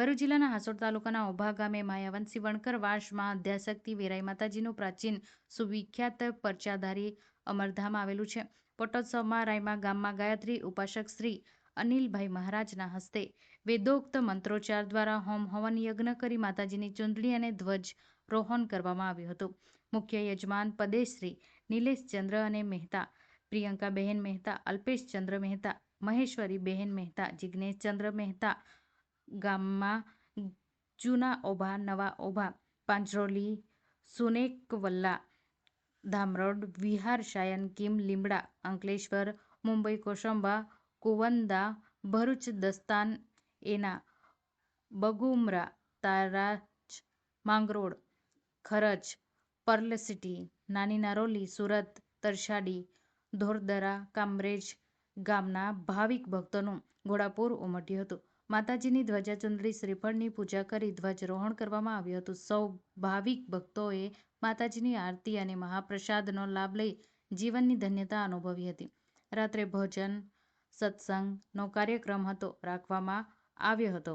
ભરૂચ જિલ્લાના હાસોડ તાલુકાના ઓભા ગામે માયાવંશી વણકર વાસમાં અધ્યાશક્તિ વેરાઈ માતાજીનું પ્રાચીન સુવિખ્યાત પરચાધારી અમરધામ આવેલું છે. પટોત્સવમાં રાયમા ગામમાં ગાયત્રી, ઉપાસક શ્રી અનિલભાઈ મહારાજના હસ્તે વેદોક્ત મંત્રોચ્ચાર દ્વારા હોમ હવન યજ્ઞ કરી માતાજીની ચૂંદડી અને ધ્વજ રોહણ કરવામાં આવ્યું હતું. મુખ્ય યજમાન પદેશ્રી નિલેશચંદ્ર અને મહેતા પ્રિયંકાબહેન મહેતા અલ્પેશચંદ્ર મહેતા, મહેશ્વરી બહેન મહેતા જિજ્ઞેશચંદ્ર મહેતા ગામમાં જૂના ઓભા, નવા ઓભા, પાંજરોલી, સુનેકવલ્લા, ધામરોડ, વિહાર, શાયન, કિમ, લીમડા, અંકલેશ્વર, મુંબઈ કોશંબા કુવંદા, ભરૂચ, દસ્તાન, એના, બગુમરા, તારાજ, માંગરોળ ખરચ પર્લ સિટી, નાની નારોલી, સુરત, તરસાડી, ધોરદરા, કામરેજ ગામના ભાવિક ભક્તોનું ઘોડાપૂર ઉમટ્યું હતું. માતાજીની ધ્વજા ચુંદડી શ્રીફળની પૂજા કરી ધ્વજરોહણ કરવામાં આવ્યું હતું. સૌ ભાવિક ભક્તોએ માતાજીની આરતી અને મહાપ્રસાદનો લાભ લઈ જીવનની ધન્યતા અનુભવી હતી. રાત્રે ભજન, સત્સંગનો કાર્યક્રમ હતો, રાખવામાં આવ્યો હતો.